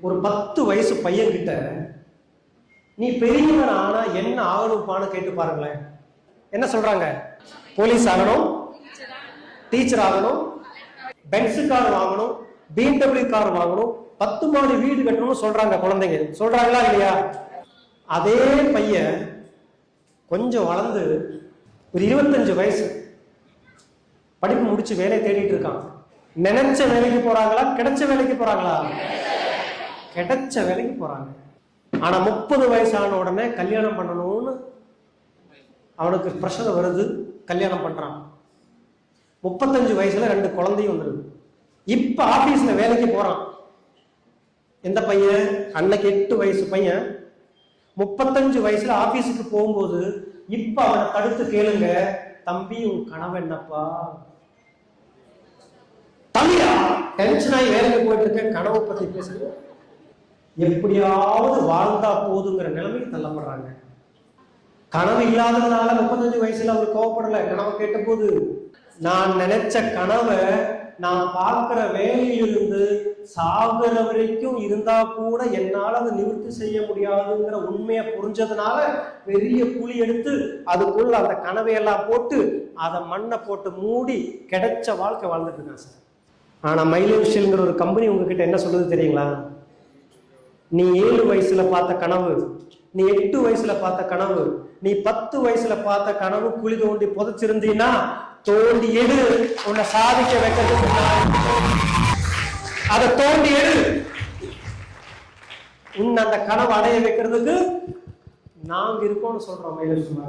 ஒரு பத்து வயசு பையன் கிட்ட நீ பெரியவன் ஆனா என்ன ஆகணும்ப்பான்னு கேட்டு பாருங்களேன். என்ன சொல்றாங்க? போலீஸ் ஆகணும் டீச்சர் ஆகணும் பென்ஸ் கார் வாங்கணும் பிஎம்டபிள்யூ கார் வாங்கணும் பத்து மாடி வீடு கட்டணும்னு சொல்றாங்க குழந்தைங்க. சொல்றாங்களா இல்லையா? அதே பையன் கொஞ்சம் வளர்ந்து ஒரு இருபத்தஞ்சு வயசு படிப்பு முடிச்சு வேலையை தேடிட்டு இருக்கான். நினைச்ச வேலைக்கு போறாங்களா? கிடைச்ச வேலைக்கு போறாங்களா? கிடைச்ச வேலைக்கு போறாங்க. ஆனா முப்பது வயசான உடனே கல்யாணம் பண்ணணும்னு அவனுக்கு பிரஷர் வருது கல்யாணம் பண்றான். முப்பத்தஞ்சு வயசுல ரெண்டு குழந்தையும் வந்துருது. இப்ப ஆபீஸ்ல வேலைக்கு போறான். எந்த பையன்? அன்னைக்கு எட்டு வயசு பையன். முப்பத்தஞ்சு வயசுல ஆபீஸுக்கு போகும்போது இப்ப அவனை தடுத்து கேளுங்க தம்பி உன் கனவு என்னப்பா? தம்பியா? டென்ஷன் ஆகி வேலைக்கு போயிட்டு இருக்க கனவை பத்தி பேசுறேன் எப்படியாவது வாழ்ந்தா போதுங்கிற நிலைமைக்கு தள்ளப்படுறாங்க. கனவு இல்லாததுனால முப்பத்தஞ்சு வயசுல அவர் கோவப்படல. கனவை கேட்ட போது நான் நினைச்ச கனவை நான் பார்க்கிற வேலையிலிருந்து சாகுற வரைக்கும் இருந்தா கூட என்னால் அதை நிவர்த்தி செய்ய முடியாதுங்கிற உண்மையை புரிஞ்சதுனால பெரிய குழி எடுத்து அதுக்குள்ள அந்த கனவையெல்லாம் போட்டு அதை மண்ணை போட்டு மூடி கிடைச்ச வாழ்க்கை வாழ்ந்துட்டு இருக்கான் சார். ஆனால் மைலேஷியல்ங்கிற ஒரு கம்பெனி உங்ககிட்ட என்ன சொல்லுது தெரியுங்களா? நீ ஏழு வயசுல பார்த்த கனவு. நீ எட்டு வயசுல பார்த்த கனவு. நீ பத்து வயசுல பார்த்த கனவு குழி தோண்டி புதைச்சிருந்தீன்னா தோண்டி எடு. உன்னை சாதிக்க வைக்கிறதுக்கு அதை தோண்டி எடு. உன் அந்த கனவு அடைய வைக்கிறதுக்கு நாங்க இருக்கோம்னு சொல்றோம் மயிலட்சுமி